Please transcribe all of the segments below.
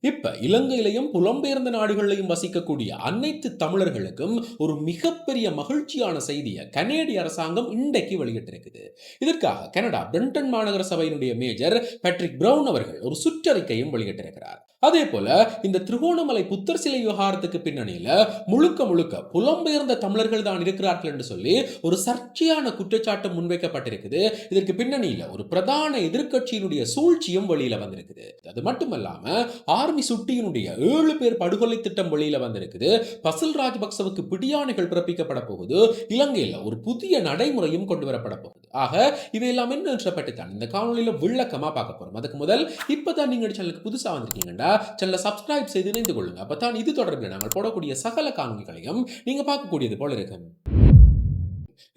இப்ப இலங்கையிலையும் புலம்பெயர்ந்த நாடுகளிலையும் வசிக்கக்கூடிய அனைத்து தமிழர்களுக்கும் ஒரு மிகப்பெரிய மகிழ்ச்சியான செய்தியை கனேடிய அரசாங்கம் இன்றைக்கு வெளியிட்டிருக்குது. இதற்காக கனடா பிரிண்டன் மாநகர சபையினுடைய மேஜர் பேட்ரிக் பிரவுன் அவர்கள் ஒரு சுற்றறிக்கையும் வெளியிட்டிருக்கிறார். அதே போல இந்த திருகோணமலை புத்தர் சிலை விவகாரத்துக்கு பின்னணியில முழுக்க முழுக்க புலம்பெயர்ந்த தமிழர்கள் தான் இருக்கிறார்கள் என்று சொல்லி ஒரு சர்ச்சையான குற்றச்சாட்டு முன்வைக்கப்பட்டிருக்குது. இதற்கு பின்னணியில ஒரு பிரதான எதிர்க்கட்சியினுடைய சூழ்ச்சியும் வெளியில வந்திருக்குது. அது மட்டுமல்லாம ஆர்மி சுட்டியினுடைய ஏழு பேர் படுகொலை திட்டம் வெளியில வந்திருக்குது. பசில் ராஜபக்சவுக்கு பிடியாணைகள் பிறப்பிக்கப்பட போகுது. இலங்கையில ஒரு புதிய நடைமுறையும் கொண்டு வரப்பட போகுது. ஆக இவையெல்லாம் என்ன பற்றி தான் இந்த காணொலியில விளக்கமா பார்க்க போறோம். அதுக்கு முதல் இப்பதான் நீங்க சேனலுக்கு புதுசா வந்திருக்கீங்கன்னா சேனலை சப்ஸ்கிரைப் செய்து இணைந்து கொள்ளுங்க. அப்பதான் இது தொடர்பில் நாங்கள் போடக்கூடிய சகல காணொலிகளையும் நீங்க பார்க்கக்கூடியது போல இருக்கும்.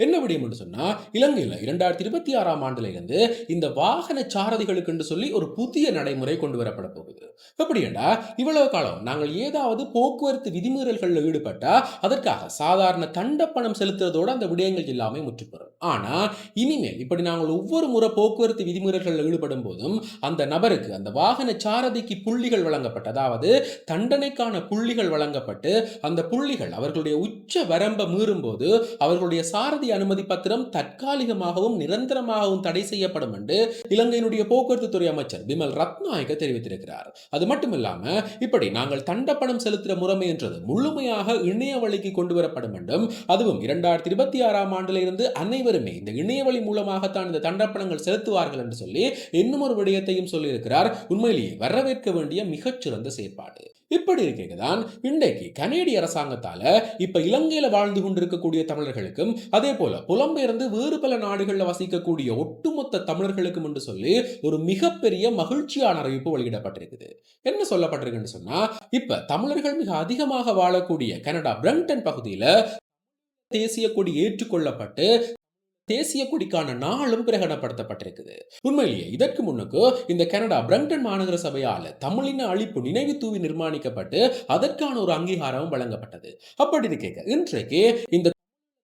என்ன விடயம் என்று சொன்னா இலங்கையில் இரண்டாயிரத்தி இருபத்தி ஆறாம் ஆண்டுல இருந்து இந்த வாகன சாரதிகளுக்கு என்று சொல்லி ஒரு புதிய நடைமுறை கொண்டு வரப்பட போகுது. எப்படின்னா இவ்வளவு காலம் நாங்கள் ஏதாவது போக்குவரத்து விதிமீறல்களில் ஈடுபட்டால் அதற்காக சாதாரண தண்டப்பணம் செலுத்துறதோட அந்த விடயங்கள் எல்லாமே முற்றுப்பெறும் ஆனா இனிமேல் இப்படி நாங்கள் ஒவ்வொரு முறை போக்குவரத்து விதிமீறல்களில் ஈடுபடும் போதும் அந்த நபருக்கு அந்த வாகன சாரதிக்கு புள்ளிகள் வழங்கப்பட்ட அதாவது தண்டனைக்கான புள்ளிகள் வழங்கப்பட்டு அந்த புள்ளிகள் அவர்களுடைய உச்ச வரம்பை மீறும் போது அவர்களுடைய சாரதி அனுமதி பத்திரம் தற்காலிகமாகவும் நிரந்தரமாகவும் தடை செய்யப்படும் என்று இலங்கையினுடைய போக்குவரத்து துறை அமைச்சர் பிமல் ரத்நாயக தெரிவித்திருக்கிறார். அது மட்டுமில்லாம இப்படி நாங்கள் தண்டப்பணம் செலுத்துகிற முறைமை என்றது முழுமையாக இணைய வழிக்கு கொண்டு வரப்படும் என்றும் அதுவும் இரண்டாயிரத்தி இருபத்தி ஆறாம் ஆண்டில் இருந்து அனைவருமே இந்த இணையவழி மூலமாகத்தான் இந்த தண்டப்பணங்கள் செலுத்துவார்கள் என்று சொல்லி இன்னும் ஒரு விடயத்தையும் சொல்லியிருக்கிறார். உண்மையிலேயே வரவேற்க வேண்டிய மிகச்சிறந்த செயற்பாடு. இப்படி இருக்கதான். இன்றைக்கு கனேடிய அரசாங்கத்தால இப்ப இலங்கையில வாழ்ந்து கொண்டிருக்கக்கூடிய தமிழர்களுக்கும் அதே போல புலம்பெயர்ந்து வேறு பல நாடுகளில் வசிக்கக்கூடிய ஒட்டுமொத்த தமிழர்களுக்கும் என்று சொல்லி ஒரு மிகப்பெரிய மகிழ்ச்சியான அறிவிப்பு வெளியிடப்பட்டிருக்குது. என்ன சொல்லப்பட்டிருக்குன்னு சொன்னா இப்ப தமிழர்கள் மிக அதிகமாக வாழக்கூடிய கனடா பிரங்டன் பகுதியில தேசிய கொடி ஏற்றுக்கொள்ளப்பட்டு தேசிய கொடிக்கான நாளும் கிரகணப்படுத்தப்பட்டிருக்குது. உண்மையிலேயே இதற்கு முன்னுக்கு இந்த கனடா பிரங்டன் மாநகர சபையால தமிழின அழிப்பு நினைவு தூவி நிர்மாணிக்கப்பட்டு அதற்கான ஒரு அங்கீகாரமும் வழங்கப்பட்டது. அப்படி இருக்க இன்றைக்கு இந்த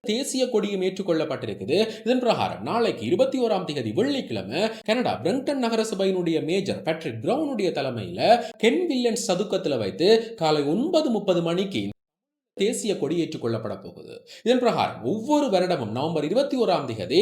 தேசிய கொடியும் ஏற்றுக்கொள்ளப்பட்டிருக்குது. இதன் பிரகாரம் நாளைக்கு இருபத்தி ஓராம் தேதி வெள்ளிக்கிழமை கனடா பிரங்டன் நகர சபையினுடைய மேஜர் பேட்ரிக் பிரவுனுடைய தலைமையில கென் வில்லியன்ஸ் சதுக்கத்தில் வைத்து காலை ஒன்பது முப்பது மணிக்கு தேசிய கொடி ஏற்றுக்கொள்ளப்பட போகுது. இதன் பிரகாரம் ஒவ்வொரு வருடமும் நவம்பர் இருபத்தி ஓராம் தேதி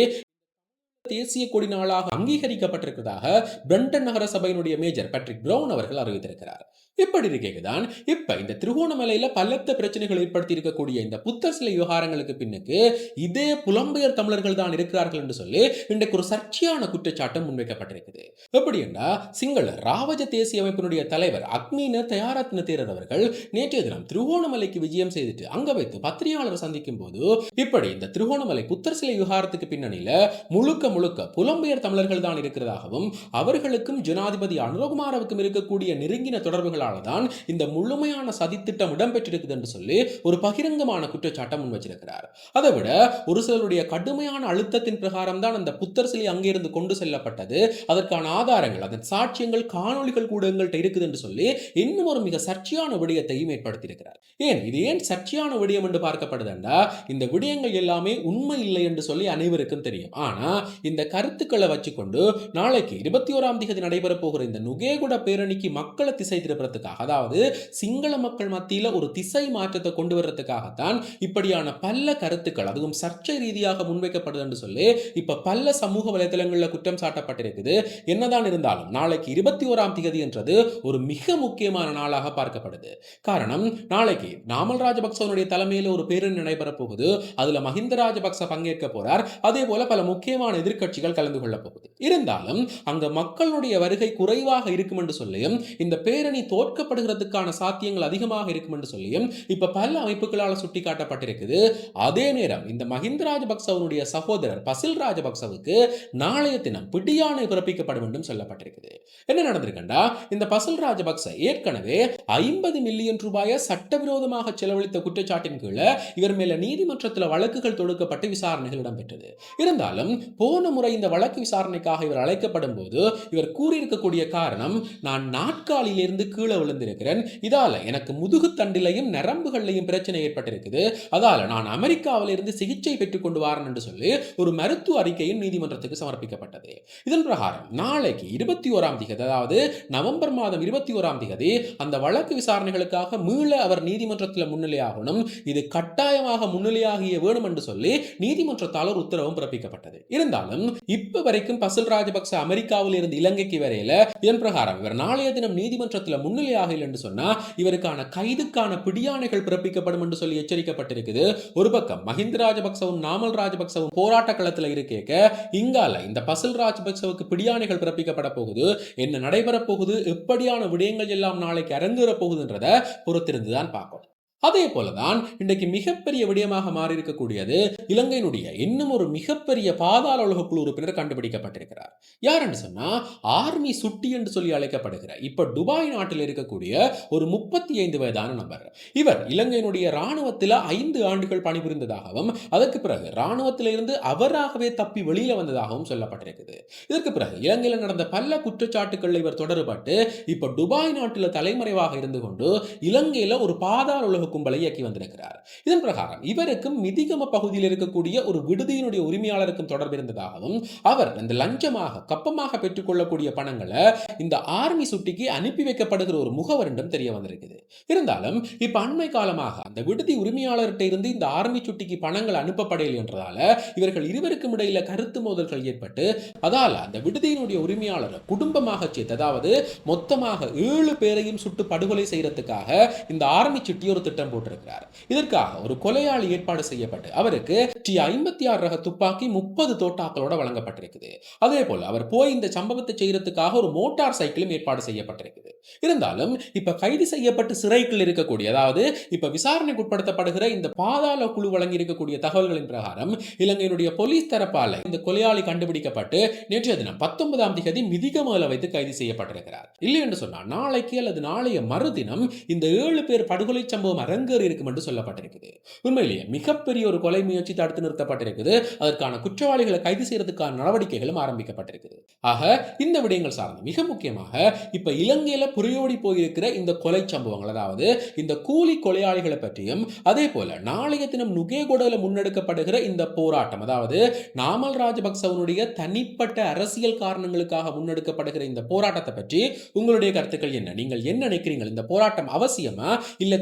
தேசிய கொடி நாளாக அங்கீகரிக்கப்பட்டிருக்கிறதாக பிரண்டன் நகர சபையினுடைய மேஜர் பேட்ரிக் பிரவுன் அவர்கள் அறிவித்திருக்கிறார். இப்படி இருக்கேதான் இப்ப இந்த திருகோணமலையில பலத்த பிரச்சனைகள் ஏற்படுத்தி இருக்கக்கூடிய இந்த புத்தர் சிலை விவகாரங்களுக்கு பின்னுக்கு இதே புலம்பெயர் தமிழர்கள் தான் இருக்கிறார்கள் என்று சொல்லி இன்றைக்கு ஒரு சர்ச்சையான குற்றச்சாட்டு முன்வைக்கப்பட்டிருக்குது. எப்படி என்றா சிங்கள ராவஜ தேசிய அமைப்பினுடைய தலைவர் அக்மீன தயாரத்ன தேரர் அவர்கள் நேற்றைய தினம் திருகோணமலைக்கு விஜயம் செய்துட்டு அங்க வைத்து பத்திரிகையாளர் சந்திக்கும் போது இப்படி இந்த திருகோணமலை புத்தர் சிலை விவகாரத்துக்கு பின்னணியில முழுக்க முழுக்க புலம்பெயர் தமிழர்கள் தான் இருக்கிறதாகவும் அவர்களுக்கும் ஜனாதிபதி அனுரகுமாரவுக்கும் இருக்கக்கூடிய நெருங்கின தொடர்புகளால் தான் இந்த முழுமையான சதித்திட்டம் இடம்பெற்றிருக்குது என்று சொல்லி ஒரு பகிரங்கமான குற்றச்சாட்டை முன் வச்சிருக்கிறார். அதை விட ஒரு சிலருடைய கடுமையான அழுத்தத்தின் பிரகாரம் தான் அந்த புத்தர் சிலை அங்கிருந்து கொண்டு செல்லப்பட்டது. அதற்கான ஆதாரங்கள் அதன் சாட்சியங்கள் காணொலிகள் கூட எங்கள்கிட்ட இருக்குது என்று சொல்லி இன்னும் ஒரு மிக சர்ச்சையான விடயத்தையும் ஏற்படுத்தியிருக்கிறார். ஏன்? இது ஏன் சர்ச்சையான விடயம் என்று பார்க்கப்படுதுண்டா இந்த விடயங்கள் எல்லாமே உண்மை இல்லை என்று சொல்லி அனைவருக்கும் தெரியும். ஆனா இந்த கருத்துக்களை வச்சுக்கொண்டு நாளைக்கு இருபத்தி ஓராம் தேதி நடைபெற போகிற இந்த நுகேகுட பேரணிக்கு மக்களை திசை திருப்புறதுக்காக அதாவது சிங்கள மக்கள் மத்தியில ஒரு திசை மாற்றத்தை கொண்டு வர்றதுக்காகத்தான் இப்படியான பல கருத்துக்கள் அதுவும் சர்ச்சை ரீதியாக முன்வைக்கப்படுது என்று சொல்லி இப்ப பல சமூக வலைதளங்களில் குற்றம் சாட்டப்பட்டிருக்குது. என்னதான் இருந்தாலும் நாளைக்கு இருபத்தி ஓராம் தேதி என்றது ஒரு மிக முக்கியமான நாளாக பார்க்கப்படுது. காரணம் நாளைக்கு நாமல் ராஜபக்சவனுடைய தலைமையில் ஒரு பேரணி நடைபெற போகுது. அதுல மஹிந்த ராஜபக்ச பங்கேற்க போறார். அதே போல பல முக்கியமான எதிர்க்கட்சிகள் கலந்து கொள்ளப் போகுது. இருந்தாலும் அங்க மக்களுடைய வருகை குறைவாக இருக்கும் என்று சொல்லியும் இந்த பேரணி தோற்கப்படுகிறதுக்கான சாத்தியங்கள் அதிகமாக இருக்கும் என்று சொல்லியும் இப்ப பல அமைப்புகளால் சுட்டிக்காட்டப்பட்டிருக்குது. அதே நேரம் இந்த மஹிந்த ராஜபக்சவனுடைய சகோதரர் பசில் ராஜபக்சவுக்கு நாளைய தினம் பிடியாணை பிறப்பிக்கப்படும் என்றும் சொல்லப்பட்டிருக்குது. என்ன நடந்திருக்கண்டா? இந்த பசில் ராஜபக்ச ஏற்கனவே ஐம்பது மில்லியன் ரூபாயை சட்டவிரோதமாக செலவழித்த குற்றச்சாட்டின் கீழே இவர் மேல நீதிமன்றத்தில் வழக்குகள் தொடுக்கப்பட்டு விசாரணைகள் இடம்பெற்றது. இருந்தாலும் போர் போன முறை இந்த வழக்கு விசாரணைக்காக இவர் அழைக்கப்படும் போது இவர் கூறியிருக்கக்கூடிய காரணம் நான் நாட்காலிலிருந்து கீழே விழுந்திருக்கிறேன். இதால எனக்கு முதுகு தண்டிலையும் நரம்புகள்லையும் பிரச்சனை ஏற்பட்டிருக்குது. அதால நான் அமெரிக்காவிலிருந்து சிகிச்சை பெற்றுக் கொண்டு வரேன் என்று சொல்லி ஒரு மருத்துவ அறிக்கையும் நீதிமன்றத்துக்கு சமர்ப்பிக்கப்பட்டது. இதன் பிரகாரம் நாளைக்கு இருபத்தி ஓராம் திகதி அதாவது நவம்பர் மாதம் இருபத்தி ஓராம் திகதி அந்த வழக்கு விசாரணைகளுக்காக மீள அவர் நீதிமன்றத்தில் முன்னிலையாகணும் இது கட்டாயமாக முன்னிலையாகிய வேணும் என்று சொல்லி நீதிமன்றத்தால் ஒரு உத்தரவும் பிறப்பிக்கப்பட்டது. இருந்தால் இருந்தாலும் இப்ப வரைக்கும் பசில் ராஜபக்ச அமெரிக்காவில் இருந்து இலங்கைக்கு வரையில இதன் பிரகாரம் இவர் நாளைய தினம் நீதிமன்றத்தில் முன்னிலையாக என்று சொன்னா இவருக்கான கைதுக்கான பிடியாணைகள் பிறப்பிக்கப்படும் என்று சொல்லி எச்சரிக்கப்பட்டிருக்குது. ஒரு பக்கம் மஹிந்த ராஜபக்சவும் நாமல் ராஜபக்சவும் போராட்ட களத்தில் இருக்கேக்க இங்கால இந்த பசில் ராஜபக்சவுக்கு பிடியாணைகள் பிறப்பிக்கப்பட போகுது. என்ன நடைபெற போகுது? எப்படியான விடயங்கள் எல்லாம் நாளைக்கு அரங்கேற போகுதுன்றத பொறுத்திருந்துதான் பார்க்கணும். அதே போலதான் இன்றைக்கு மிகப்பெரிய விடயமாக மாறி இருக்கக்கூடியது இலங்கையினுடைய இன்னும் ஒரு மிகப்பெரிய பாதாள உலக குழு உறுப்பினர் கண்டுபிடிக்கப்பட்டிருக்கிறார். யார் என்று சொன்னா ஆர்மி சுட்டி என்று சொல்லி அழைக்கப்படுகிற இப்ப துபாய் நாட்டில் இருக்கக்கூடிய ஒரு முப்பத்தி ஐந்து வயதான நபர். இவர் இலங்கையினுடைய ராணுவத்தில் ஐந்து ஆண்டுகள் பணிபுரிந்ததாகவும் அதற்கு பிறகு ராணுவத்திலிருந்து அவராகவே தப்பி வெளியில வந்ததாகவும் சொல்லப்பட்டிருக்குது. இதற்கு பிறகு இலங்கையில் நடந்த பல குற்றச்சாட்டுகள் இவர் தொடர்பட்டு இப்ப துபாய் நாட்டில் தலைமறைவாக இருந்து கொண்டு இலங்கையில ஒரு பாதாள உலக கும்பலை இயக்கி வந்திருக்கிறார். இதன் பிரகாரம் இவருக்கும் மிதிகம பகுதியில் இருக்கக்கூடிய ஒரு விடுதியினுடைய உரிமையாளருக்கும் தொடர்பு இருந்ததாகவும் அவர் இந்த லஞ்சமாக கப்பமாக பெற்றுக்கொள்ளக்கூடிய பணங்களை இந்த ஆர்மி சுட்டிக்கு அனுப்பி வைக்கப்படுகிற ஒரு முகவரிடம் தெரிய வந்திருக்குது. இருந்தாலும் இப்ப அண்மை காலமாக அந்த விடுதி உரிமையாளர்கிட்ட இருந்து இந்த ஆர்மி சுட்டிக்கு பணங்கள் அனுப்பப்படையில் என்றதால இவர்கள் இருவருக்கும் இடையில கருத்து மோதல்கள் ஏற்பட்டு அதால அந்த விடுதியினுடைய உரிமையாளரை குடும்பமாக சேர்த்து அதாவது மொத்தமாக ஏழு பேரையும் சுட்டு படுகொலை செய்யறதுக்காக இந்த ஆர்மி சுட்டி ஒரு திட்டம் போட்டிருக்கிறார். இதற்காக ஒரு கொலையாளி ஏற்பாடு செய்யப்பட்டு அவருக்கு டி ஐம்பத்தி ஆறு ரக துப்பாக்கி முப்பது தோட்டாக்களோட வழங்கப்பட்டிருக்குது. அதே போல அவர் போய் இந்த சம்பவத்தை செய்யறதுக்காக ஒரு மோட்டார் சைக்கிளும் ஏற்பாடு செய்யப்பட்டிருக்குது. இருந்தாலும் இப்ப கைது செய்யப்பட்டு சிறைக்குள் இருக்கக்கூடிய அதாவது இப்ப விசாரணைக்கு உட்படுத்தப்படுகிற இந்த பாதாள குழு வழங்கி இருக்கக்கூடிய தகவல்களின் பிரகாரம் இலங்கையினுடைய போலீஸ் தரப்பால இந்த கொலையாளி கண்டுபிடிக்கப்பட்டு நேற்றைய தினம் பத்தொன்பதாம் தேதி மிதிகமல வைத்து கைது செய்யப்பட்டிருக்கிறார். இல்லை என்று சொன்னால் நாளைக்கு அல்லது நாளைய மறுதினம் இந்த ஏழு பேர் படுகொலை சம்பவம் அரங்கேறி இருக்கும் என்று சொல்லப்பட்டிருக்குது. உண்மையிலேயே மிகப்பெரிய ஒரு கொலை முயற்சி தடுத்து நிறுத்தப்பட்டிருக்குது. அதற்கான குற்றவாளிகளை கைது செய்யறதுக்கான நடவடிக்கைகளும் ஆரம்பிக்கப்பட்டிருக்குது. ஆக இந்த விடயங்கள் சார்ந்து மிக முக்கியமாக இப்ப இலங்கையில புரியோடி போயிருக்கிற இந்த கொலை சம்பவங்கள் அதாவது இந்த கூலி கொலையாளிகளை பற்றியும் அதே போல நாளைய தினம் நுகேகொடல முன்னெடுக்கப்படுகிற இந்த போராட்டம் அதாவது நாமல் ராஜபக்சவனுடைய தனிப்பட்ட அரசியல் காரணங்களுக்காக முன்னெடுக்கப்படுகிற இந்த போராட்டத்தை பற்றி உங்களுடைய கருத்துக்கள் என்ன? நீங்கள் என்ன நினைக்கிறீங்க இந்த போராட்டம் அவசியமா? இல்ல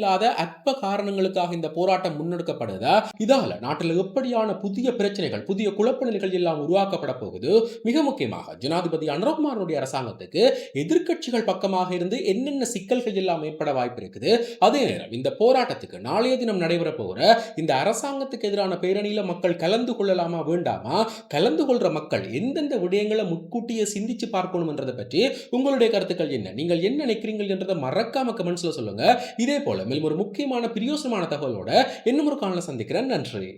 தேவையில்லாத அற்ப காரணங்களுக்காக இந்த போராட்டம் முன்னெடுக்கப்படுதா? இதால நாட்டில் எப்படியான புதிய பிரச்சனைகள் புதிய குழப்ப நிலைகள் எல்லாம் உருவாக்கப்பட போகுது? மிக முக்கியமாக ஜனாதிபதி அனுரகுமாரனுடைய அரசாங்கத்துக்கு எதிர்க்கட்சிகள் பக்கமாக இருந்து என்னென்ன சிக்கல்கள் எல்லாம் ஏற்பட வாய்ப்பு இருக்குது? அதே நேரம் இந்த போராட்டத்துக்கு நாளைய தினம் நடைபெற போகிற இந்த அரசாங்கத்துக்கு எதிரான பேரணியில மக்கள் கலந்து கொள்ளலாமா வேண்டாமா? கலந்து கொள்ற மக்கள் எந்தெந்த விடயங்களை முன்கூட்டியே சிந்திச்சு பார்க்கணும்ன்றதை பற்றி உங்களுடைய கருத்துக்கள் என்ன? நீங்கள் என்ன நினைக்கிறீங்க என்றதை மறக்காம கமெண்ட்ஸ்ல சொல்லுங்க. இதே போல மேலும் ஒரு முக்கியமான பிரியோசனமான தகவலோட இன்னும் ஒரு காணல சந்திக்கிறேன். நன்றி.